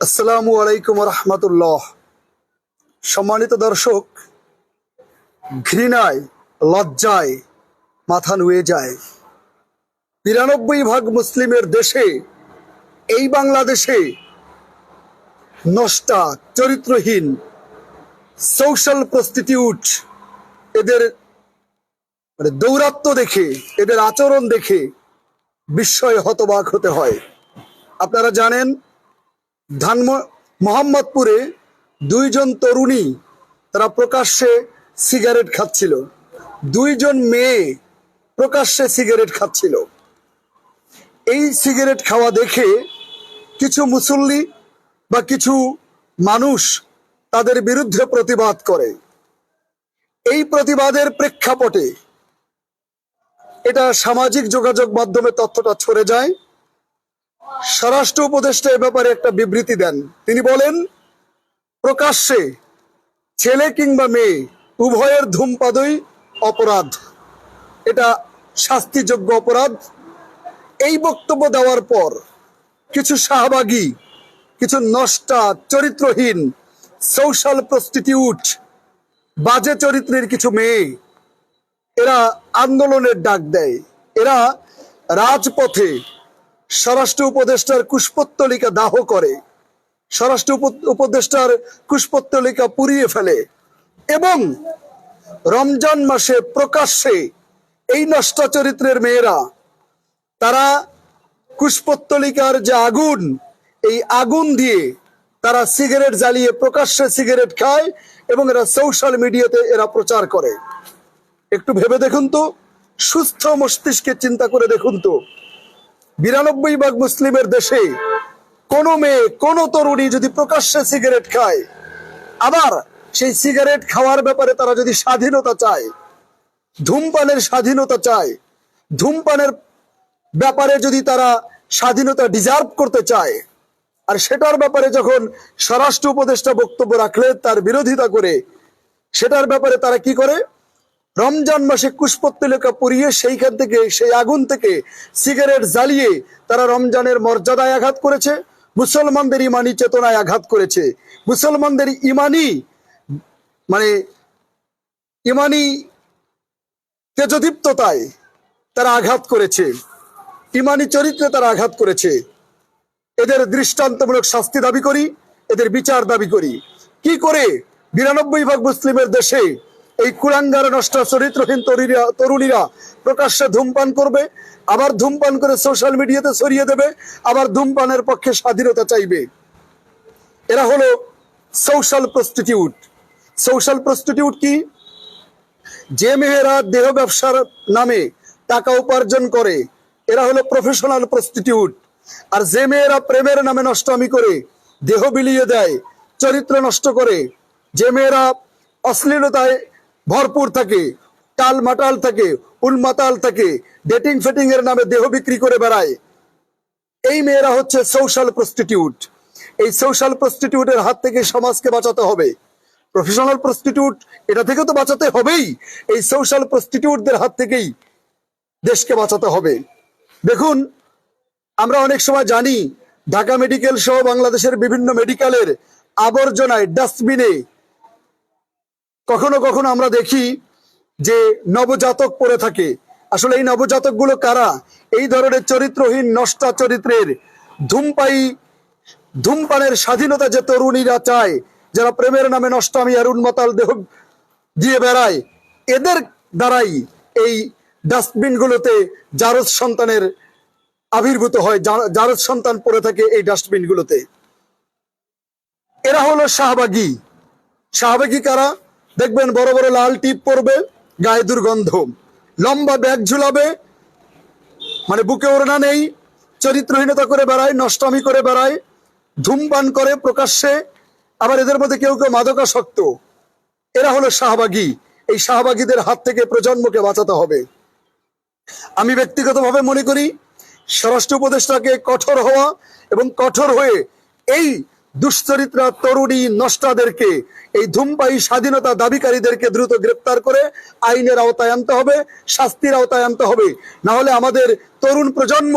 আসসালামু আলাইকুম রহমতুল্লাহ সম্মানিত দর্শক, ঘৃণায়, লজ্জায় মাথা নুয়ে যায়। বিরানব্বই ভাগ মুসলিমের দেশে, এই বাংলাদেশে নষ্টা, চরিত্রহীন সোশ্যাল প্রস্টিটিউট এদের মানে দৌরাত্ম দেখে, এদের আচরণ দেখে বিস্ময় হতবাক হতে হয়। আপনারা জানেন ধান মোহাম্মদপুরে দুইজন তরুণী তারা প্রকাশ্যে সিগারেট খাচ্ছিল। দুইজন মেয়ে প্রকাশ্যে সিগারেট খাচ্ছিল। এই সিগারেট খাওয়া দেখে কিছু মুসল্লি বা কিছু মানুষ তাদের বিরুদ্ধে প্রতিবাদ করে। এই প্রতিবাদের প্রেক্ষাপটে এটা সামাজিক যোগাযোগ মাধ্যমে তথ্যটা ছড়ে যায়। স্বরাষ্ট্র উপদেষ্টা এ ব্যাপারে একটা বিবৃতি দেন। তিনি বলেন, প্রকাশ্যে ছেলে কিংবা মেয়ে উভয়ের ধূমপাদই অপরাধ। এটা শাস্তিযোগ্য অপরাধ। এই বক্তব্য দেওয়ার পর কিছু শাহবাগী, কিছু নষ্টা, চরিত্রহীন সোশ্যাল প্রস্টিটিউট বাজে চরিত্রের কিছু মেয়ে, এরা আন্দোলনের ডাক দেয়। এরা রাজপথে স্বরাষ্ট্র উপদেষ্টার কুশপত্তলিকা দাহ করে। স্বরাষ্ট্র উপ- উপদেষ্টার কুশপত্তলিকা পুড়িয়ে ফেলে। এবং রমজান মাসে প্রকাশ্যে এই নষ্ট চরিত্রের মেয়েরা, তারা কুশপত্তলিকার যে আগুন, এই আগুন দিয়ে তারা সিগারেট জ্বালিয়ে প্রকাশ্যে সিগারেট খায় এবং এরা সোশ্যাল মিডিয়াতে এরা প্রচার করে। একটু ভেবে দেখুন তো, সুস্থ মস্তিষ্কে চিন্তা করে দেখুন তো বিরানব্বই ভাগ মুসলিমের দেশে কোন মেয়ে, কোন তরুণী যদি প্রকাশ্যে সিগারেট খায়, আবার সেই সিগারেট খাওয়ার ব্যাপারে তারা যদি স্বাধীনতা চায়, ধূমপানের স্বাধীনতা চায়, ধূমপানের ব্যাপারে যদি তারা স্বাধীনতা ডিজার্ভ করতে চায়, আর সেটার ব্যাপারে যখন স্বরাষ্ট্র উপদেষ্টা বক্তব্য রাখলে তার বিরোধিতা করে, সেটার ব্যাপারে তারা কি করে? রমজান মাসে কুশপত্তলিকা পুড়িয়ে সেইখান থেকে, সেই আগুন থেকে সিগারেট জ্বালিয়ে তারা রমজানের মর্যাদায় আঘাত করেছে, মুসলমানদের ইমানি চেতনায় আঘাত করেছে। মুসলমানদের ইমানি মানে ইমানি তেজদীপ্ততায় তারা আঘাত করেছে। ইমানি চরিত্রে তারা আঘাত করেছে। এদের দৃষ্টান্তমূলক শাস্তি দাবি করি, এদের বিচার দাবি করি। কি করে বিরানব্বই ভাগ মুসলিমের দেশে এই কুলাঙ্গার নষ্ট চরিত্রহীন তরুণীরা তরুণীরা প্রকাশ্যে ধূমপান করবে, আবার ধূমপান করে সোশ্যাল মিডিয়াতে ছড়িয়ে দেবে, আবার ধূমপানের পক্ষে স্বাধীনতা চাইবে। এরা হলো সোশ্যাল প্রস্টিটিউট সোশ্যাল প্রস্টিটিউট কি? যে মেয়েরা দেহ ব্যবসার নামে টাকা উপার্জন করে, এরা হলো প্রফেশনাল প্রস্টিটিউট আর যে মেয়েরা প্রেমের নামে নষ্টমি করে, দেহ বিলিয়ে দেয়, চরিত্র নষ্ট করে, যে মেয়েরা অশ্লীলতায় ভরপুর থাকে টাল মাটাল থাকে, উন্মাতাল থাকে ডেটিং ফেটিং এর নামে দেহ বিক্রি করে বেড়ায়। এই মেয়েরা হচ্ছে সোশ্যাল প্রস্টিটিউট এই সোশ্যাল প্রস্টিটিউটের হাত থেকে সমাজকে বাঁচাতে হবে। প্রফেশনাল প্রস্টিটিউট এটা থেকে তো বাঁচাতে হবেই। এই সোশ্যাল প্রস্টিটিউটদের হাত থেকেই দেশকে বাঁচাতে হবে। দেখুন, আমরা অনেক সময় জানি, ঢাকা মেডিকেল সহ বাংলাদেশের বিভিন্ন মেডিকেলের আবর্জনায় ডাস্টবিনে কখনো কখনো আমরা দেখি যে নবজাতক পড়ে থাকে। আসলে এই নবজাতকগুলো কারা? এই ধরনের চরিত্রহীন নষ্টা চরিত্রের ধূমপাই ধূমপানের স্বাধীনতা যে তরুণীরা চায়, যারা প্রেমের নামে নষ্টামি আর উন্মতাল দেহ দিয়ে বেড়ায়, এদের দ্বারাই এই ডাস্টবিন গুলোতে জারজ সন্তানের আবির্ভূত হয়। জারজ সন্তান পড়ে থাকে এই ডাস্টবিন গুলোতে এরা হলো শাহবাগী। শাহবাগী কারা? দেখবেন বড় বড় লাল টিপ পরবে গায়ে দুর্গন্ধ। লম্বা ব্যাগ ঝুলাবে মানে বুকে ওড়না নেই, চরিত্রহীনতা করে বেড়ায়, নষ্টামি করে বেড়ায়, ধূমপান করে প্রকাশ্যে, আবার এদের মধ্যে কেউ কেউ মাদকাসক্ত। এরা হলো শাহবাগী। এই শাহবাগীদের হাত থেকে প্রজন্মকে বাঁচাতে হবে। আমি ব্যক্তিগতভাবে মনে করি, স্বরাষ্ট্র উপদেষ্টাকে কঠোর হওয়া এবং কঠোর হয়ে এই দুশ্চরিত্রা তরুণী নষ্টাদেরকে, এই ধূমপায়ী স্বাধীনতা দাবিকারীদেরকে দ্রুত গ্রেপ্তার করে আইনের আওতায় আনতে হবে, শাস্তির আওতায় আনতে হবে। না হলে আমাদের তরুণ প্রজন্ম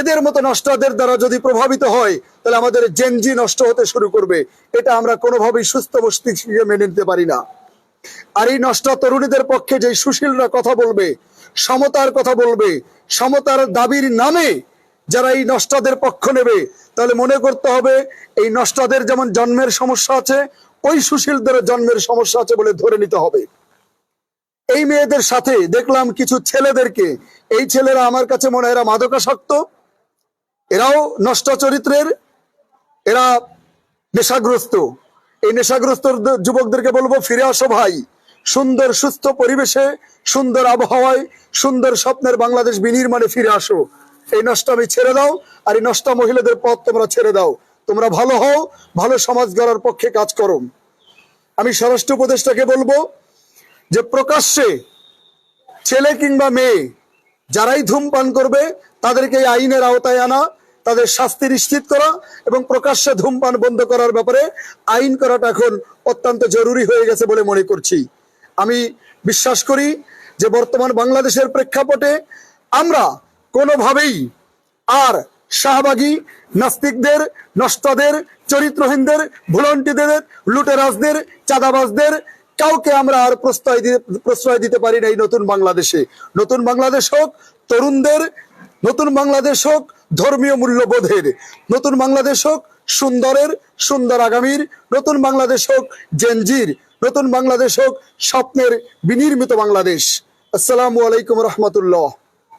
এদের মতো নষ্টদের দ্বারা যদি প্রভাবিত হয়, তাহলে আমাদের জেনজি নষ্ট হতে শুরু করবে। এটা আমরা কোনোভাবেই সুস্থ মস্তিষ্কে মেনে নিতে পারি না। আর এই নষ্ট তরুণীদের পক্ষে যে সুশীলরা কথা বলবে, সমতার কথা বলবে, সমতার দাবির নামে যারা এই নষ্টদের পক্ষ নেবে, তাহলে মনে করতে হবে এই নষ্টদের যেমন জন্মের সমস্যা আছে, ওই সুশীলদের জন্মের সমস্যা আছে বলে ধরে নিতে হবে। এই মেয়েদের সাথে দেখলাম কিছু ছেলেদেরকে, এই ছেলেরা আমার কাছে মনে হয় এরা মাদকাসক্ত, এরাও নষ্ট চরিত্রের এরা নেশাগ্রস্ত। এই নেশাগ্রস্ত যুবকদেরকে বলব, ফিরে আসো ভাই। সুন্দর, সুস্থ পরিবেশে, সুন্দর আবহাওয়ায়, সুন্দর স্বপ্নের বাংলাদেশ বিনির্মাণে ফিরে আসো। এই নষ্টামি ছেড়ে দাও, আর এই নষ্টা মহিলাদের পথ তোমরা ছেড়ে দাও। তোমরা ভালো হও, ভালো সমাজ গড়ার পক্ষে কাজ করো। আমি স্বরাষ্ট্র উপদেষ্টাকে বলব যে, প্রকাশ্যে ছেলে কিংবা মেয়ে, যারাই ধূমপান করবে, তাদেরকে এই আইনের আওতায় আনা, তাদের শাস্তি নিশ্চিত করা এবং প্রকাশ্যে ধূমপান বন্ধ করার ব্যাপারে আইন করাটা এখন অত্যন্ত জরুরি হয়ে গেছে বলে মনে করছি। আমি বিশ্বাস করি যে, বর্তমান বাংলাদেশের প্রেক্ষাপটে আমরা কোনোভাবেই আর শাহবাগী নাস্তিকদের, নষ্টদের, চরিত্রহীনদের ভুলন্টিদের লুটেরাজদের, চাঁদাবাজদের কাউকে আমরা আর প্রশ্রয় দিতে প্রশ্রয় দিতে পারি না এই নতুন বাংলাদেশে। নতুন বাংলাদেশ হোক, তরুণদের, নতুন বাংলাদেশ হোক, ধর্মীয় মূল্যবোধের। নতুন বাংলাদেশ হোক, সুন্দরের, সুন্দর আগামীর। নতুন বাংলাদেশ হোক, জেনজির। নতুন বাংলাদেশ হোক, স্বপ্নের বিনির্মিত বাংলাদেশ। আসসালামু আলাইকুম রহমতুল্লাহ।